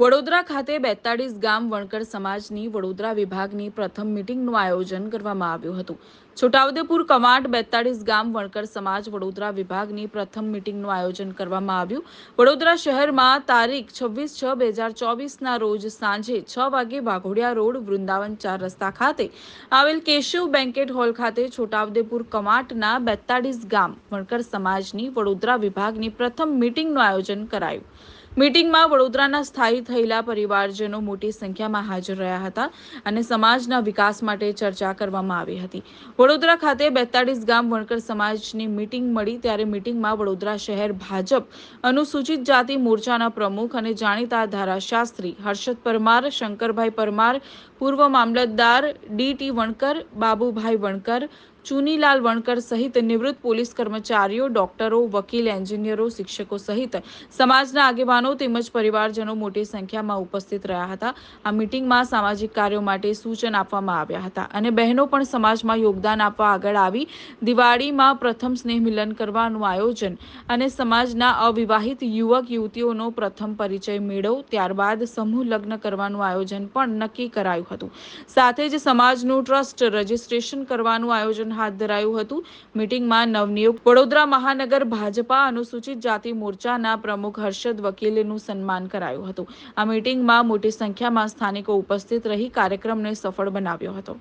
વડોદરા ખાતે બેતાળીસ ગામ વણકર સમાજની વડોદરા વિભાગની પ્રથમ મિટિંગનું આયોજન કરવામાં આવ્યું હતું. છોટાઉદેપુર કમાટ બેતાળીસ ગામ વણકર સમાજ વડોદરા વિભાગની પ્રથમ મિટિંગનું આયોજન કરવામાં આવ્યું. વડોદરા શહેરમાં તારીખ છવ્વીસ છ બે હજાર ચોવીસના રોજ સાંજે છ વાગે વાઘોડિયા રોડ, વૃંદાવન ચાર રસ્તા ખાતે આવેલ કેશવ બેન્કેટ હોલ ખાતે છોટાઉદેપુર કમાટના બેતાળીસ ગામ વણકર સમાજની વડોદરા વિભાગની પ્રથમ મિટિંગનું આયોજન કરાયું. મીટિંગમાં વડોદરાના સ્થાયી થયેલા પરિવારજનો મોટી સંખ્યામાં હાજર રહ્યા હતા અને સમાજના વિકાસ માટે ચર્ચા કરવામાં આવી હતી. વડોદરા ખાતે બેતાળીસ ગામ વણકર સમાજની મીટિંગ મળી ત્યારે મીટિંગમાં વડોદરા શહેર ભાજપ, અનુસૂચિત જાતિ મોરચાના પ્રમુખ અને જાણીતા ધારાશાસ્ત્રી હર્ષદ પરમાર, શંકરભાઈ પરમાર, પૂર્વ મામલતદાર ડી ટી વણકર, બાબુભાઈ વણકર ચુનીલાલ વણકર સહિત નિવૃત્ત પોલીસ કર્મચારીઓ, ડોક્ટરો, વકીલ, એન્જિનિયરો, શિક્ષકો સહિત સમાજના આગેવાનો તેમજ પરિવારજનો મોટી સંખ્યામાં ઉપસ્થિત રહ્યા હતા. આ મિટિંગમાં સામાજિક કાર્યો માટે સૂચન આપવામાં આવ્યા હતા અને બહેનો પણ સમાજમાં યોગદાન આપવા આગળ આવી. દિવાળીમાં પ્રથમ સ્નેહ મિલન કરવાનું આયોજન અને સમાજના અવિવાહિત યુવક, યુવતીઓનો પ્રથમ પરિચય મેળવ, ત્યારબાદ સમૂહ લગ્ન કરવાનું આયોજન પણ નક્કી કરાયું હતું. સાથે જ સમાજનું ટ્રસ્ટ રજીસ્ટ્રેશન કરવાનું આયોજન હાથ ધરાયું હતું. મિટિંગમાં નવનિયુક્ત વડોદરા મહાનગર ભાજપા અનુસૂચિત જાતિ મોરચાના પ્રમુખ હર્ષદ વકીલનું સન્માન કરાયું હતું. આ મિટિંગમાં મોટી સંખ્યામાં સ્થાનિકો ઉપસ્થિત રહી કાર્યક્રમને સફળ બનાવ્યો હતો.